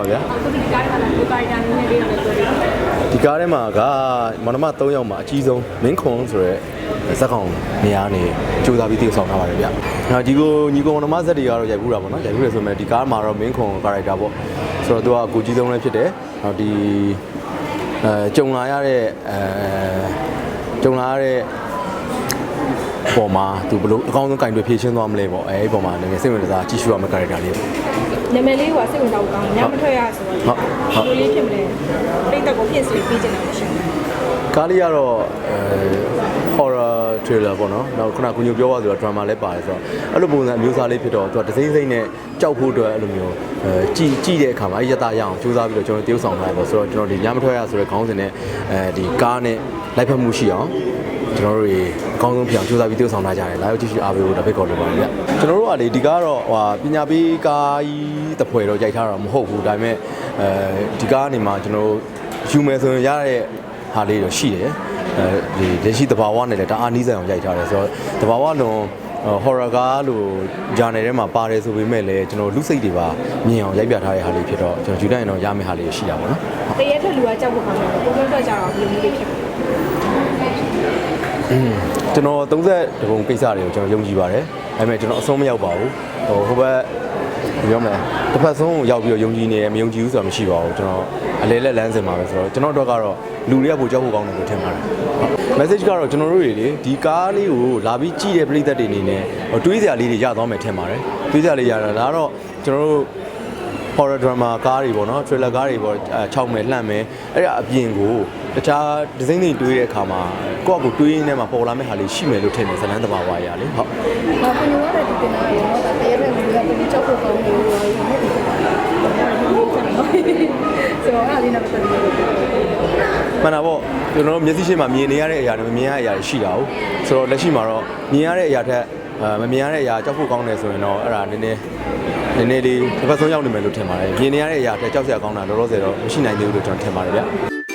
ပါဗျာအခုဒီကားထဲမှာကိုကာရီတာနည်းနည်းလေးတော့ပြောရအောင်ဒီကားထဲမှာကမနမ3ယောက်မှာအကြီးဆုံးမင်းခွန်ဆိုရဲဇက်ကောင်နေရာနေစူးစမ်းပြီးတည်ဆောက်ထားပါတယ်ဗျ။ဟာဒီကိုညီကောင်မနမဇက်တွေကတော့ရိုက်ဘူးတာပေါ့နော်။ရိုက်ဘူးလေဆိုမဲ့ဒီကားမှာတော့မင်းခွန်ကာရိုက်တာပေါ့။ဆိုတော့သူကကိုကြီးဆုံးလည်းဖြစ်တယ်။နောက်ဒီအဲကြုံလာရတဲ့အဲကြုံလာရတဲ့ ပေါ်မှာသူဘလို့အကောင်းဆုံးကင်တွေဖြည့်ရှင်းသွားမလဲပေါ့အဲဒီပေါ်မှာလည်းစိတ်ဝင်စားကြည့်ရှုရမယ့်ကာရိုက်တာလေးပေါ့နာမည်လေးကစိတ်ဝင်စားဖို့ကောင်းတယ်ညမထွက်ရဆိုတော့ဟုတ်ဟုတ်ဒီလိုလေးဖြစ်မလဲပိတ်သက်ကိုဖြစ်စေပြီးကျင်တယ်မရှိဘူးကားလေးကတော့အဲ horror trailer ပေါ့နော်နောက်ခုနကကုညိုပြောပါဆိုတော့ drama လည်းပါတယ်ဆိုတော့အဲ့လိုပုံစံအမျိုးအစားလေးဖြစ်တော့သူကဒစိမ့်စိမ့်နဲ့ကြောက်ဖို့အတွက်အဲ့လိုမျိုးအဲကြည်ကြည့်တဲ့အခါမှာအဲ့ရတရအောင်စူးစမ်းပြီးတော့ကျွန်တော်တရုပ်ဆောင်ထားတယ်ပေါ့ဆိုတော့ကျွန်တော်ဒီညမထွက်ရဆိုတဲ့ခေါင်းစဉ်နဲ့အဲဒီကားနဲ့လိုက်ဖက်မှုရှိအောင် ကျွန်တော်တို့တွေအကောင်းဆုံးဖြစ်အောင်စူးစမ်းပြီးတရုပ်ဆောင်ထားကြတယ်လာရောက်ကြည့်ရှုအားပေးဖို့တပိတ်ကော်လိုပါဗျကျွန်တော်တို့ကလေဒီကားကတော့ဟိုပညာပေးကားကြီးတစ်ဖွဲတော့ရိုက်ထားတာမဟုတ်ဘူးဒါပေမဲ့အဲဒီကားကနေမှာကျွန်တော်တို့ယူမယ်ဆိုရင်ရတဲ့ဟာလေးတော့ရှိတယ်အဲဒီလက်ရှိတဘာဝနဲ့လည်းတအားနီးစံအောင်ရိုက်ထားတယ်ဆိုတော့တဘာဝလွ န်ဟော်ရာကားလို့ဂျာနယ်ထဲမှာပါတယ်ဆိုပေမဲ့လည်းကျွန်တော်လူစိတ်တွေပါမြင်အောင်ရိုက်ပြထားတဲ့ဟာလေးဖြစ်တော့ကျွန်တော်ယူတိုင်းတော့ရမယ့်ဟာလေးရှိတာပေါ့နော်တရေထွက်လူကကြောက်ဖို့ကောင်းတယ်ကိုတွန်းထွက်ကြတော့ဘယ်လိုမျိုးလေးဖြစ်လဲကျွန်တော်30တပုံကိစ္စတွေကိုကျွန်တော်ယုံကြည်ပါတယ်ဒါပေမဲ့ကျွန်တော်အဆုံးမရောက်ပါဘူးဟိုဟိုဘက် ပြောမလဲတစ်ဖက်ဆုံးကိုရောက်ပြီးတော့ယုံကြည်နေတယ်မယုံကြည်ဘူးဆိုတာမရှိပါဘူးကျွန်တော်အလဲလက်လမ်းစင်ပါပဲဆိုတော့ကျွန်တော်တို့ကတော့လူတွေကပိုကြောက်ဖို့ကောင်းတယ်လို့ထင်ပါတယ်ဟုတ် message ကတော့ကျွန်တော်တို့တွေလေဒီကားလေးကိုလာပြီးကြည့်တဲ့ပရိသတ်တွေအနေနဲ့ဟိုတွေးစရာလေးတွေရသွားမယ်ထင်ပါတယ်တွေးစရာလေးရတာဒါကတော့ကျွန်တော်တို့ horror drama ကားတွေပေါ့နော် trailer ကားတွေပေါ့အဲ6မယ်လှမ်းမယ်အဲ့ဒါအပြင်ကိုတခြားဒီဇိုင်းတွေတွေးတဲ့အခါမှာကိုယ့်အကူတွေးရင်းထဲမှာပေါ်လာမယ့်ဟာလေးရှိမယ်လို့ထင်တယ်ဇလန်းတဘာဝရလေဟုတ်။ဘာလို့လဲဒီတင်လာရောဒါတရေထွက်လူကဘယ်ကြောက်ဖို့ကောင်းတယ်ရောဟုတ်တယ်။ဆိုတော့အားလေးနဲ့ပတ်သက်ပြီး မှန်တာပေါ့ကျွန်တော်တို့မျက်စိရှိမှမြင်နေရတဲ့အရာတွေမမြင်ရတဲ့အရာတွေရှိတာ哦ဆိုတော့လက်ရှိမှာတော့မြင်ရတဲ့အရာထက်အဲမမြင်ရတဲ့အရာကြောက်ဖို့ကောင်းတယ်ဆိုရင်တော့အဲ့ဒါနည်းနည်းနည်းနည်းလေးတစ်ပတ်ဆုံးရောက်နေမယ်လို့ထင်ပါတယ်မြင်နေရတဲ့အရာထက်ကြောက်စရာကောင်းတာလောလောဆယ်တော့မရှိနိုင်သေးဘူးလို့ကျွန်တော်ထင်ပါတယ်ဗျ